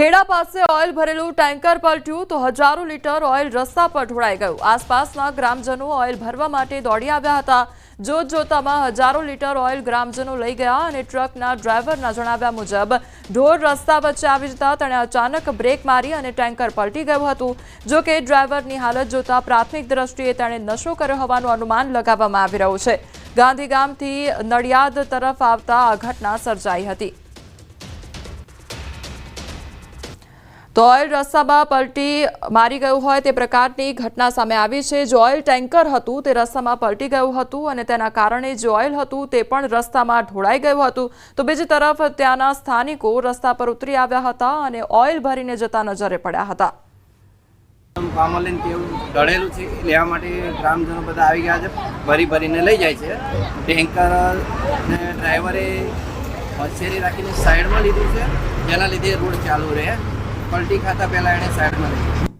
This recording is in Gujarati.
ખેડા પાસે ઓઇલ ભરેલું ટેન્કર પલટ્યું તો હજારો લીટર ઓઇલ રસ્તા પર ઢોળાઈ ગયું. આસપાસના ગ્રામજનો ઓઇલ ભરવા માટે દોડી આવ્યા હતા. જોત જોતામાં હજારો લીટર ઓઇલ ગ્રામજનો લઈ ગયા અને ટ્રકના ડ્રાઈવરના જણાવ્યા મુજબ, ઢોર રસ્તા વચ્ચે આવી જતા તેણે અચાનક બ્રેક મારી અને ટેન્કર પલટી ગયું હતું. જો કે ડ્રાઈવરની હાલત જોતા પ્રાથમિક દ્રષ્ટિએ તેણે નશો કર્યો હોવાનું અનુમાન લગાવવામાં આવી રહ્યું છે. ગાંધીગામથી નડિયાદ તરફ આવતા આ ઘટના સર્જાઈ હતી. ઓઇલ રસ્તામાં પલટી મારી ગયું હોય તે પ્રકારની ઘટના સામે આવી છે. જે ઓઇલ ટેન્કર હતું તે રસ્તામાં પલટી ગયું હતું અને તેના કારણે જે ઓઇલ હતું તે પણ રસ્તામાં ઢોળાઈ ગયું હતું. તો બીજી તરફ ત્યાંના સ્થાનિકો રસ્તા પર ઉતરી આવ્યા હતા અને ઓઇલ ભરીને જતા નજરે પડ્યા હતા. લેવા માટે ગ્રામજનો બધા આવી ગયા છે. ભરી ભરીને લઈ જાય છે. ટેન્કર ડ્રાઈવરે રાખીને સાઈડમાં લીધું છે. જેના લીધે રોડ ચાલુ રહે. પલટી ખાતા પહેલાં એણે સાઈડમાં લીધું.